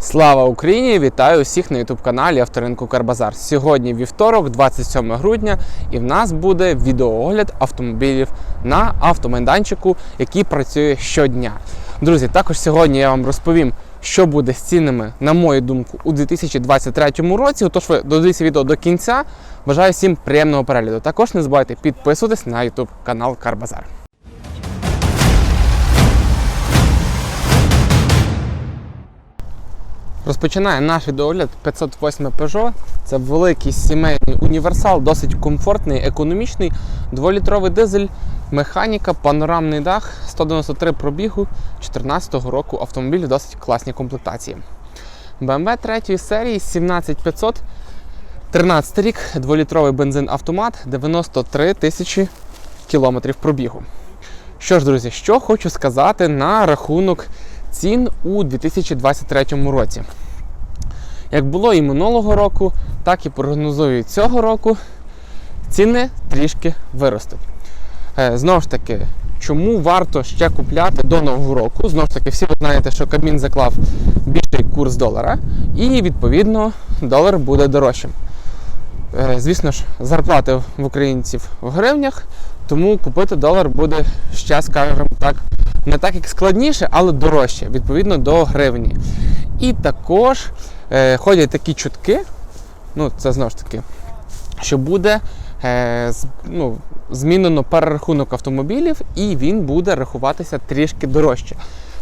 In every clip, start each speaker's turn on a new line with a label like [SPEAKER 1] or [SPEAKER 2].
[SPEAKER 1] Слава Україні! Вітаю усіх на youtube каналі Авторинку Карбазар. Сьогодні вівторок, 27 грудня, і в нас буде відеоогляд автомобілів на автомайданчику, який працює щодня. Друзі, також сьогодні я вам розповім, що буде з цінами, на мою думку, у 2023 році. Отож, ви додивіться відео до кінця. Бажаю всім приємного перегляду. Також не забувайте підписуватись на YouTube канал Карбазар. Розпочинає наш відеогляд 508 Peugeot. Це великий сімейний універсал, досить комфортний, економічний, 2-літровий дизель, механіка, панорамний дах, 193 пробігу 2014 року автомобіль досить класній комплектації. BMW 3 серії 17500, 13 рік, 2-літровий бензин автомат, 93 тисячі кілометрів пробігу. Що ж, друзі, що хочу сказати на рахунок цін у 2023 році. Як було і минулого року, так і прогнозую цього року, ціни трішки виростуть. Е, Знову ж таки, чому варто ще купляти до нового року? Знову ж таки, всі ви знаєте, що Кабмін заклав більший курс долара, і відповідно долар буде дорожчим. Е, Звісно ж, зарплати в українців в гривнях, тому купити долар буде ще, скажімо так, не так як складніше, але дорожче, відповідно до гривні. І також е, ходять такі чутки, ну це знову ж таки, що буде е, з- ну, змінено перерахунок автомобілів, і він буде рахуватися трішки дорожче.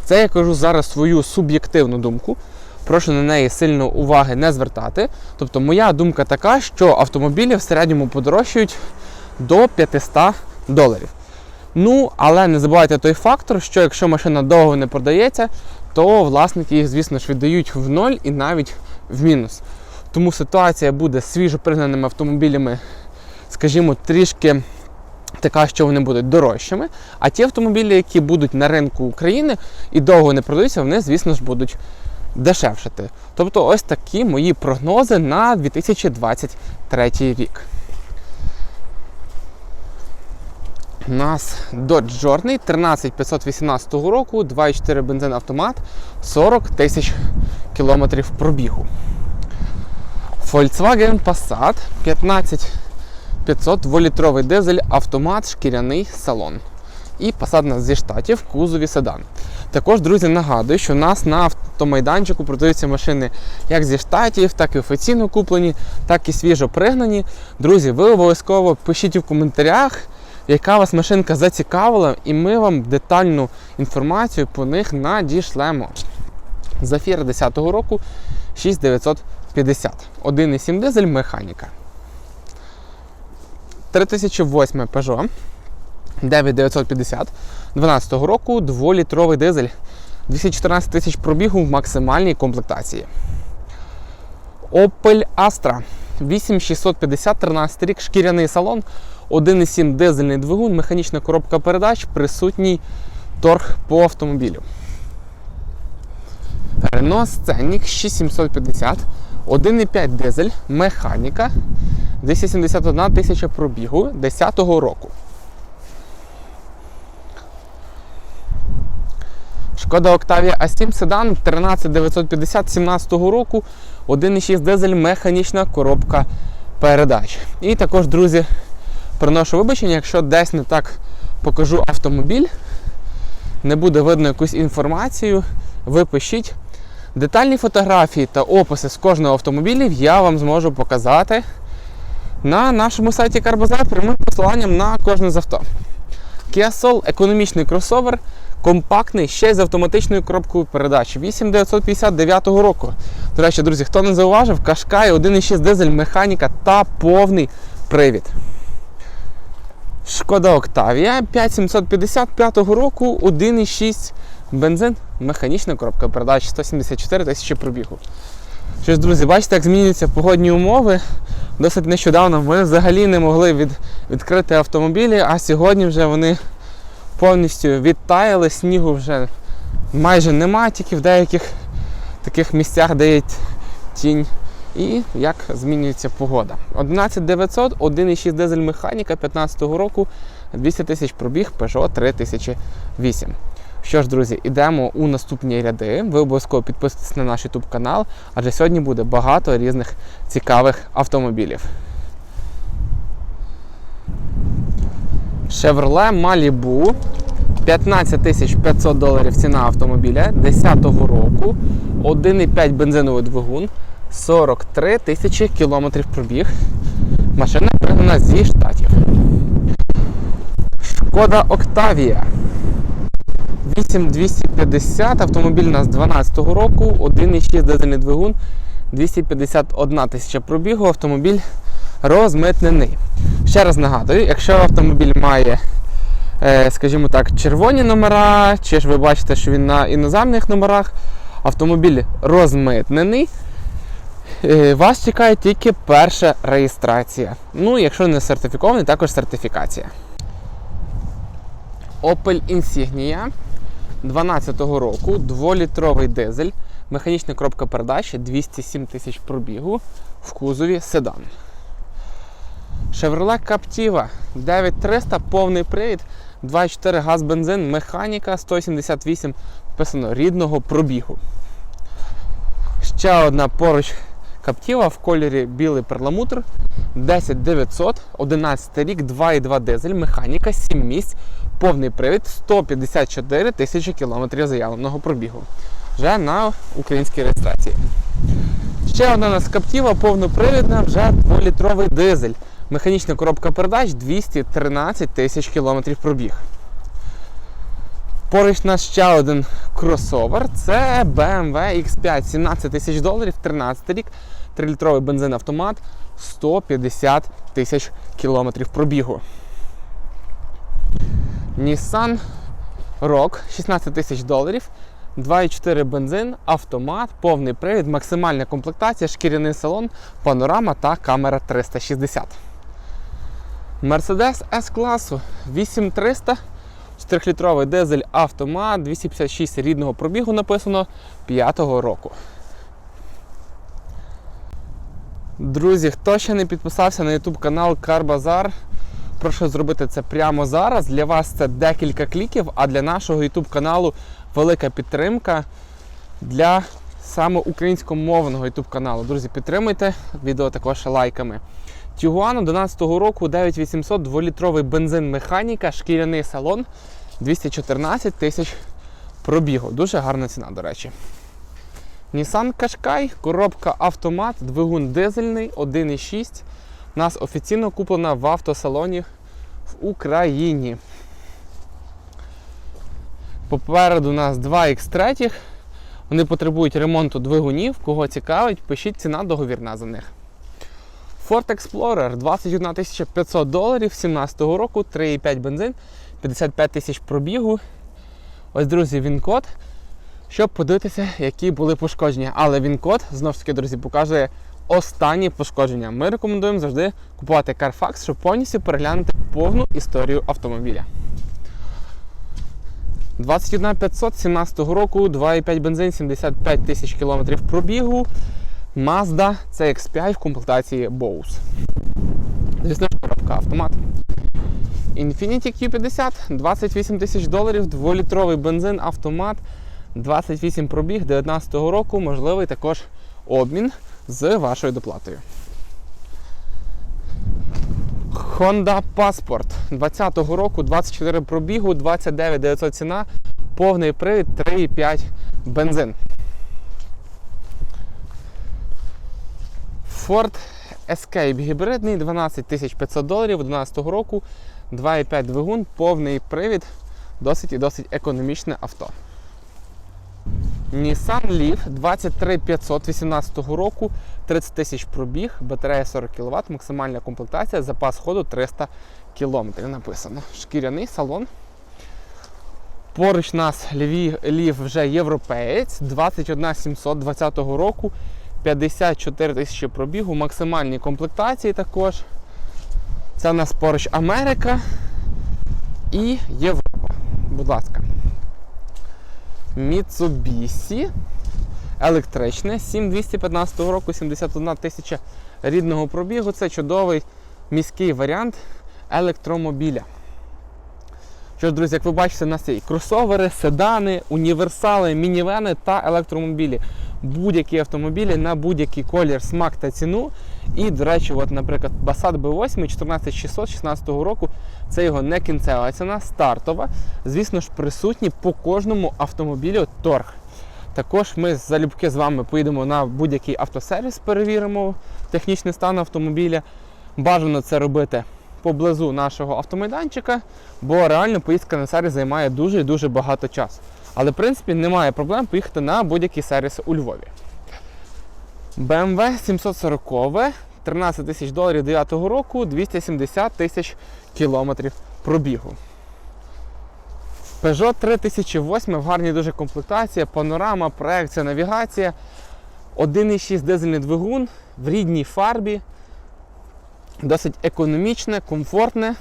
[SPEAKER 1] Це я кажу зараз свою суб'єктивну думку. Прошу на неї сильно уваги не звертати. Тобто, моя думка така, що автомобілі в середньому подорожчають до 500 доларів. Ну, але не забувайте той фактор, що якщо машина довго не продається, то власники їх, звісно ж, віддають в ноль і навіть в мінус. Тому ситуація буде з свіжопригнаними автомобілями, скажімо, трішки така, що вони будуть дорожчими. А ті автомобілі, які будуть на ринку України і довго не продаються, вони, звісно ж, будуть дешевшати. Тобто, ось такі мої прогнози на 2023 рік. У нас Dodge Journey 13518 року, 2,4 бензин автомат, 40 тисяч кілометрів пробігу. Volkswagen Passat 15500 2-літровий дизель, автомат, шкіряний салон. І Passat нас зі штатів кузові седан. Також, друзі, нагадую, що у нас на автомайданчику продаються машини як зі штатів, так і офіційно куплені, так і свіжо пригнані. Друзі, ви обов'язково пишіть у коментарях, яка вас машинка зацікавила, і ми вам детальну інформацію по них надішлемо. Зафір 10-го року 6950. 1,7 дизель механіка. 3008 Peugeot 9950 12 року 2-літровий дизель. 214 тисяч пробігу в максимальній комплектації. Opel Astra 8650 13 рік, шкіряний салон, 1,7 дизельний двигун, механічна коробка передач, присутній торг по автомобілю. Renault Scenic 6750, 1,5 дизель, механіка, 271 тисяча пробігу 10 року. Шкода Octavia A7 седан 13950 17 року, 1,6 дизель, механічна коробка передач. І також, друзі, приношу вибачення, якщо десь не так покажу автомобіль, не буде видно якусь інформацію, ви пишіть. Детальні фотографії та описи з кожного автомобіля я вам зможу показати на нашому сайті Карбазар прямим посиланням на кожне з авто. Kia Soul – економічний кросовер, компактний, ще й з автоматичною коробкою передач 8959 року. До речі, друзі, хто не зауважив, Кашкай 1,6 дизель, механіка та повний привід. Шкода Octavia 5755 року, 1,6 бензин, механічна коробка передач 174 тисячі пробігу. Що ж, друзі, бачите, як змінюються погодні умови. Досить нещодавно ми взагалі не могли від, відкрити автомобілі, а сьогодні вже вони повністю відтаяли, снігу вже майже нема, тільки в деяких таких місцях, де тінь. І як змінюється погода. 11900, 1,6 дизель механіка 15-го року, 200 тисяч пробіг, Peugeot 3008. Що ж, друзі, ідемо у наступні ряди. Ви обов'язково підписуйтесь на наш YouTube канал, адже сьогодні буде багато різних цікавих автомобілів. Chevrolet Malibu 15 500 доларів ціна автомобіля 10-го року, 1,5 бензиновий двигун, 43 тисячі кілометрів пробіг. Машина пригнана зі штатів. Шкода Octavia 8250, автомобіль у нас 12 року, 1,6 дизельний двигун, 251 тисяча пробігу, автомобіль розмитнений. Ще раз нагадую, якщо автомобіль має, е, скажімо так, червоні номера, чи ж ви бачите, що він на іноземних номерах, автомобіль розмитнений. Е, Вас чекає тільки перша реєстрація. Ну, якщо не сертифікований, також сертифікація. Opel Insignia 12-го року, 2-літровий дизель, механічна коробка передач, 207 тисяч пробігу в кузові седан. Chevrolet Captiva 9300, повний привід, 2,4 газ бензин, механіка 178 вписано рідного пробігу. Ще одна поруч Captiva в кольорі білий перламутр 10900, 11 рік, 2,2 дизель, механіка, 7 місць, повний привід, 154 тисячі кілометрів заявленого пробігу. Вже на українській реєстрації. Ще одна у нас Captiva повнопривідна, вже 2-літровий дизель. Механічна коробка передач 213 тисяч кілометрів пробіг. Поруч нас ще один кросовер. Це BMW X5 17 тисяч доларів, 13 рік, 3-літровий бензин автомат, 150 тисяч кілометрів пробігу. Nissan Rogue 16 тисяч доларів, 2,4 бензин, автомат, повний привід, максимальна комплектація, шкіряний салон, панорама та камера 360. Mercedes S-класу 8300, 4-літровий дизель автомат, 256 рідного пробігу написано 5-го року. Друзі, хто ще не підписався на YouTube канал Карбазар, прошу зробити це прямо зараз. Для вас це декілька кліків, а для нашого YouTube каналу велика підтримка для саме українськомовного YouTube каналу. Друзі, підтримуйте відео також лайками. Тігуан 11 року 9800 2-літровий бензин механіка, шкіряний салон 214 тисяч пробігу. Дуже гарна ціна, до речі. Nissan Qashqai, коробка автомат, двигун дизельний 1,6. У нас офіційно куплена в автосалоні в Україні. Попереду у нас два X3. Вони потребують ремонту двигунів. Кого цікавить, пишіть ціна договірна за них. Ford Explorer 21 500 доларів 17 року, 3,5 бензин, 55 тисяч пробігу. Ось, друзі, він код. Щоб подивитися, які були пошкодження. Але він код, знову ж таки, друзі, показує останні пошкодження. Ми рекомендуємо завжди купувати Carfax, щоб повністю переглянути повну історію автомобіля. 21 500 17 року, 2,5 бензин, 75 тисяч кілометрів пробігу. Mazda CX5 в комплектації Bose. Звісно коробка автомат. Infiniti Q50 28 тисяч доларів, 2-літровий бензин, автомат, 28 пробіг 2019 року, можливий також обмін з вашою доплатою. Honda Passport 20-го року, 24 пробігу, 29 900 ціна, повний привід 3,5 бензин. Ford Escape гібридний 12 500 доларів 2012 року, 2,5 двигун, повний привід, досить і досить економічне авто. Nissan Leaf 23 500 18 року, 30 тисяч пробіг, батарея 40 кВт, максимальна комплектація, запас ходу 300 км. Написано. Шкіряний салон. Поруч нас лів вже європеєць, 21 700 20 року, 54 тисячі пробігу, максимальні комплектації також. Це у нас поруч Америка і Європа. Будь ласка. Mitsubishi електричне 7215 року, 71 тисяча рідного пробігу. Це чудовий міський варіант електромобіля. Що ж, друзі, як ви бачите, у нас є і кросовери, седани, універсали, мінівени та електромобілі. Будь-які автомобілі на будь-який колір, смак та ціну. І, до речі, от, наприклад, Passat B8 14600 16 року. Це його не кінцева ціна, стартова. Звісно ж, присутні по кожному автомобілю торг. Також ми залюбки з вами поїдемо на будь-який автосервіс, перевіримо технічний стан автомобіля. Бажано це робити поблизу нашого автомайданчика, бо реально поїздка на сервіс займає дуже і дуже багато часу. Але в принципі немає проблем поїхати на будь-який сервіс у Львові. BMW 740 13 тисяч доларів 9 року, 270 тисяч кілометрів пробігу. Peugeot 3008 в гарній дуже комплектації, панорама, проекція, навігація, 1,6 дизельний двигун в рідній фарбі, досить економічне, комфортне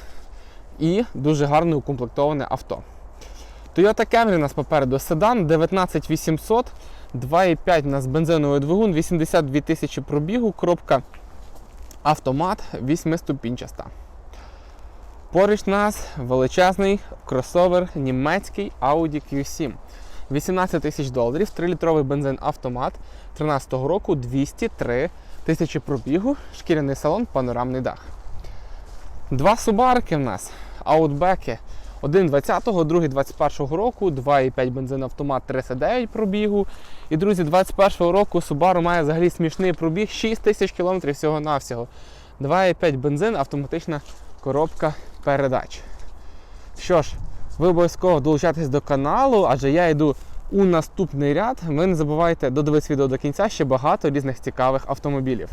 [SPEAKER 1] і дуже гарно укомплектоване авто. Toyota Camry у нас попереду седан 19800, 2,5 у нас бензиновий двигун, 82 тисячі пробігу, коробка автомат 8-ступінчаста. Поруч нас величезний кросовер німецький Audi Q7. 18 тисяч доларів, 3-літровий бензин автомат 13-го року, 203 тисячі пробігу, шкіряний салон, панорамний дах. Два субарки в нас, аутбеки. Один 20-го, другий 21-го року, 2,5 бензин автомат 39 пробігу. І, друзі, 21-го року Subaru має взагалі смішний пробіг 6 тисяч кілометрів всього-навсього. 2,5 бензин, автоматична коробка передач. Що ж, ви обов'язково долучайтесь до каналу, адже я йду у наступний ряд. Ви не забувайте додивитися відео до кінця ще багато різних цікавих автомобілів.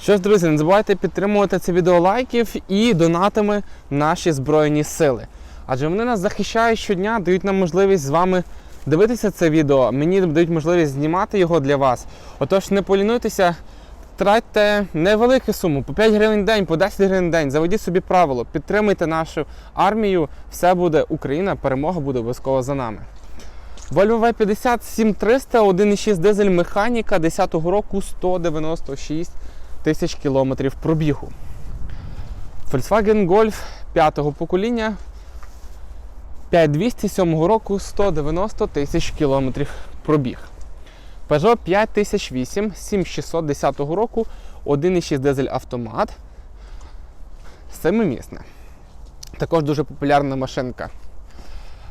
[SPEAKER 1] Що ж, друзі, не забувайте підтримувати це відео лайків і донатами наші Збройні Сили. Адже вони нас захищають щодня, дають нам можливість з вами дивитися це відео. Мені дають можливість знімати його для вас. Отож, не полінуйтеся, тратьте невелику суму, по 5 гривень в день, по 10 гривень в день. Заведіть собі правило, підтримуйте нашу армію, все буде Україна, перемога буде обов'язково за нами. Volvo V50 7300, 1,6 дизель механіка 10-го року 196 тисяч кілометрів пробігу. Volkswagen Golf 5-го покоління 5207 року 190 тисяч кілометрів пробіг. Peugeot 5008 7610 року 1,6 дизель автомат. Семимісне. Також дуже популярна машинка.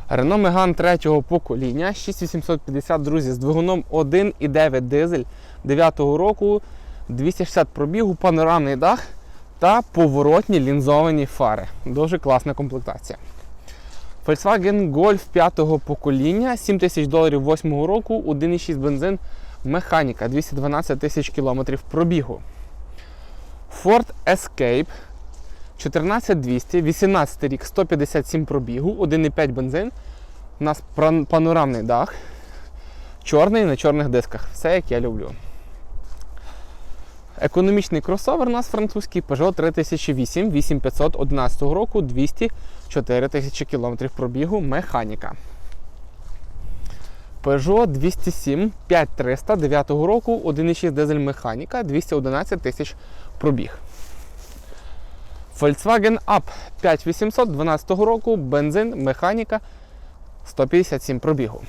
[SPEAKER 1] Renault Megane 3 покоління 6850 друзі з двигуном 1,9 дизель 9 року 260 пробігу, панорамний дах та поворотні лінзовані фари. Дуже класна комплектація. Volkswagen Golf 5-го покоління, 7 тисяч доларів 8-го року, 1,6 бензин, механіка, 212 тисяч кілометрів пробігу. Ford Escape 14200, 18 рік, 157 пробігу, 1,5 бензин. У нас панорамний дах, чорний на чорних дисках. Все як я люблю. Економічний кросовер у нас французький Peugeot 3008 8500 11 року 204 тисячі кілометрів пробігу механіка. Peugeot 207 5300 9 року 1,6 дизель механіка 211 тисяч пробіг. Volkswagen Up 5800 12 року бензин механіка 157 пробігу.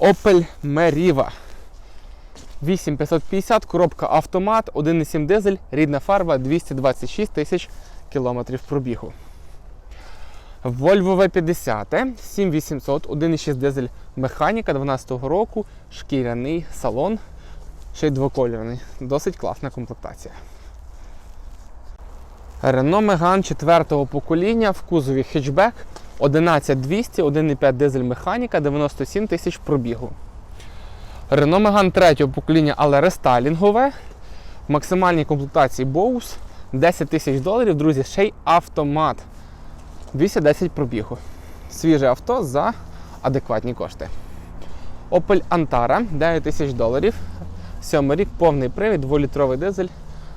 [SPEAKER 1] Opel Meriva 8550, коробка автомат, 1,7 дизель, рідна фарба, 226 тисяч кілометрів пробігу. Volvo V50, 7800, 1,6 дизель механіка 12 року, шкіряний салон, ще й двокольорний. Досить класна комплектація. Renault Megane 4-го покоління в кузові хетчбек 11200, 1,5 дизель механіка, 97 тисяч пробігу. Renault Megane 3 покоління, але рестайлінгове. В максимальній комплектації Bose 10 тисяч доларів, друзі, ще й автомат. 210 пробігу. Свіже авто за адекватні кошти. Opel Antara 9 тисяч доларів. 7 рік, повний привід, 2-літровий дизель,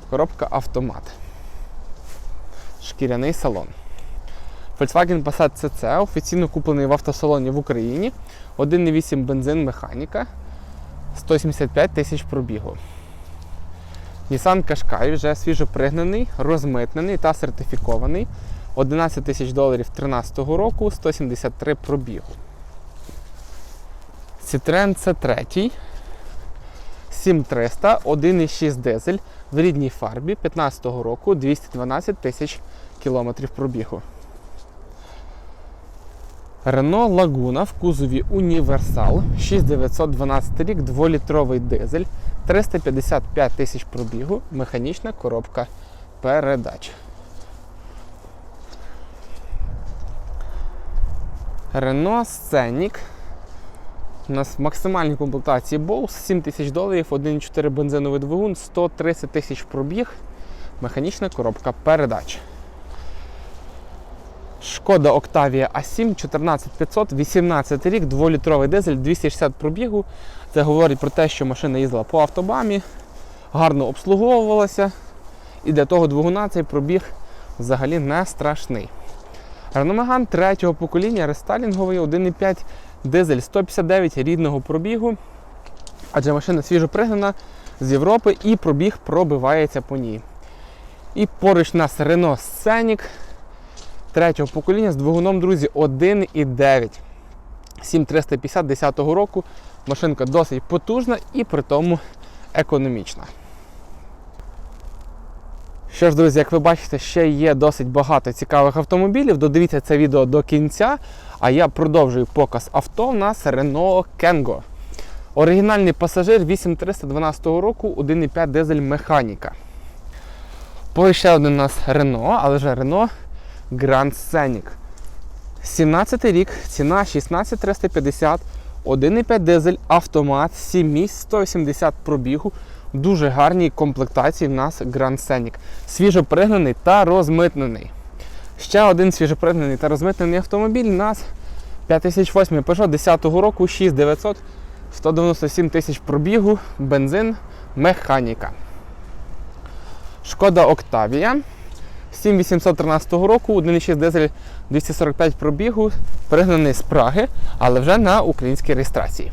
[SPEAKER 1] коробка автомат. Шкіряний салон. Volkswagen Passat CC офіційно куплений в автосалоні в Україні. 1,8 бензин механіка. 175 тисяч пробігу. Nissan Qashqai вже свіжо пригнаний, розмитнений та сертифікований. 11 тисяч доларів 2013 року, 173 пробігу. Citroen C3 7300, 1,6 дизель в рідній фарбі 2015 року 212 тисяч кілометрів пробігу. Renault Laguna в кузові Універсал 6912 рік, 2-літровий дизель, 355 тисяч пробігу, механічна коробка передач. Renault Scenic. У нас в максимальній комплектації Bose 7 тисяч доларів, 1,4 бензиновий двигун, 130 тисяч пробіг, механічна коробка передач. Шкода Octavia A7 14500, 18 рік, 2-літровий дизель, 260 пробігу. Це говорить про те, що машина їздила по автобамі, гарно обслуговувалася. І для того двигуна цей пробіг взагалі не страшний. Megane третього покоління, рестайлінговий 1,5 дизель 159 рідного пробігу. Адже машина свіжо пригнана з Європи і пробіг пробивається по ній. І поруч нас Renault Scenic третього покоління з двигуном, друзі, 1,9. 7350 10 року. Машинка досить потужна і при тому економічна. Що ж, друзі, як ви бачите, ще є досить багато цікавих автомобілів. Додивіться це відео до кінця. А я продовжую показ авто. У нас Renault Kengo. Оригінальний пасажир 8312 року, 1,5 дизель механіка. Поруч ще один у нас Renault, але вже Renault Grand Scenic. 17 рік, ціна 16350, 1,5 дизель, автомат, 7 місць, 180 пробігу. Дуже гарній комплектації в нас Grand Scenic. Свіжо пригнаний та розмитнений. Ще один свіжопригнаний та розмитнений автомобіль у нас 5008 Peugeot 10 року, 6900, 197 тисяч пробігу, бензин, механіка. Шкода Octavia 7813 року, 1,6 дизель 245 пробігу, пригнаний з Праги, але вже на українській реєстрації.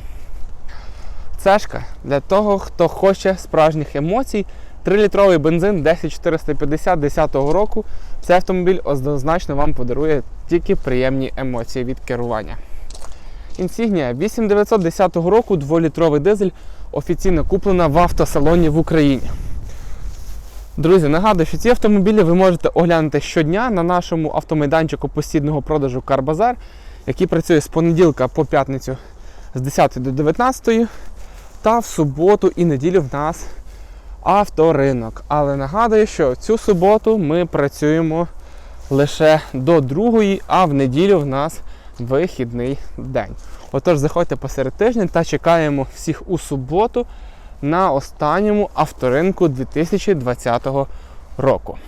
[SPEAKER 1] Цешка для того, хто хоче справжніх емоцій. 3-літровий бензин 10450 10 року. Цей автомобіль однозначно вам подарує тільки приємні емоції від керування. Інсігнія 8910 року 2-літровий дизель офіційно куплена в автосалоні в Україні. Друзі, нагадую, що ці автомобілі ви можете оглянути щодня на нашому автомайданчику постійного продажу Карбазар, який працює з понеділка по п'ятницю з 10 до 19. Та в суботу і неділю в нас авторинок. Але нагадую, що цю суботу ми працюємо лише до другої, а в неділю в нас вихідний день. Отож, заходьте посеред тижня та чекаємо всіх у суботу на останньому авторинку 2020 року.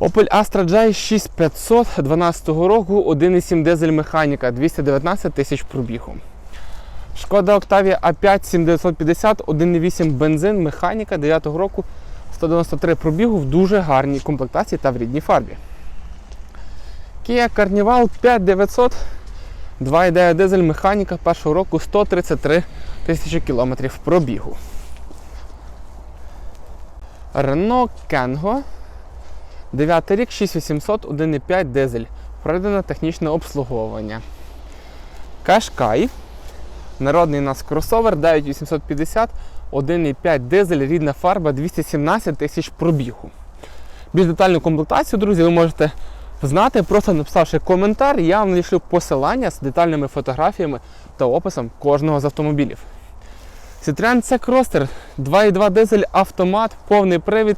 [SPEAKER 1] Opel Astra J 6500 12 року, 1,7 дизель механіка, 219 тисяч пробігу. Шкода Octavia A5 7950, 1,8 бензин, механіка 9 року, 193 пробігу в дуже гарній комплектації та в рідній фарбі. Kia Carnival 5900, 2,9 дизель, механіка першого року 133 тисячі кілометрів пробігу. Renault Kengo 9 рік 6800, 1,5 дизель. Пройдено технічне обслуговування. Кашкай Народний у нас кросовер 9850, 1,5 дизель, рідна фарба, 217 тисяч пробігу. Більш детальну комплектацію, друзі, ви можете знати, просто написавши коментар, я вам надішлю посилання з детальними фотографіями та описом кожного з автомобілів. Citroen C Crosser 2,2 дизель, автомат, повний привід,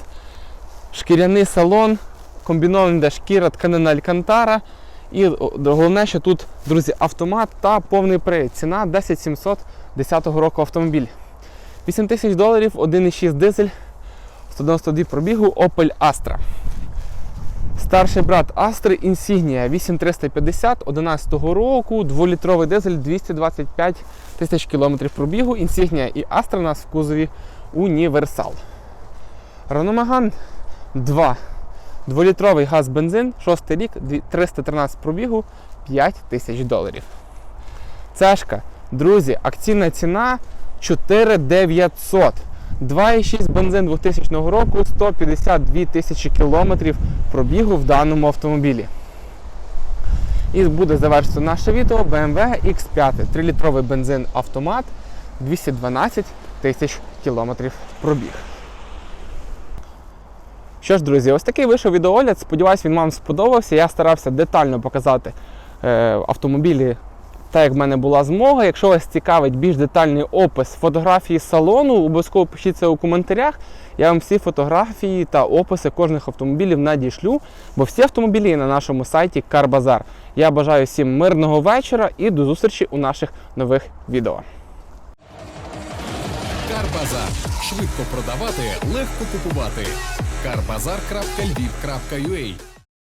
[SPEAKER 1] шкіряний салон, комбінований де шкіра, тканина Алькантара. І головне, що тут, друзі, автомат та повний привід. Ціна 10 700 10 року автомобіль. 8 тисяч доларів, 1,6 дизель, 192 пробігу, Opel Astra. Старший брат Astra Insignia 8350 11 року, 2-літровий дизель 225 тисяч кілометрів пробігу. Insignia і Astra у нас в кузові Універсал. Megane 2. Дволітровий газ бензин, 6 рік, 313 пробігу, 5 тисяч доларів. Цешка, друзі, акційна ціна 4900. 2,6 бензин 2000 року, 152 тисячі кілометрів пробігу в даному автомобілі. І буде завершено наше відео BMW X5, 3-літровий бензин автомат, 212 тисяч кілометрів пробіг. Що ж, друзі, ось такий вийшов відеоогляд. Сподіваюсь, він вам сподобався. Я старався детально показати е, автомобілі так, як в мене була змога. Якщо вас цікавить більш детальний опис фотографії салону, обов'язково пишіть це у коментарях. Я вам всі фотографії та описи кожних автомобілів надішлю, бо всі автомобілі на нашому сайті Карбазар. Я бажаю всім мирного вечора і до зустрічі у наших нових відео.
[SPEAKER 2] Карбазар. Швидко продавати, легко купувати. Карбазар.львів.ua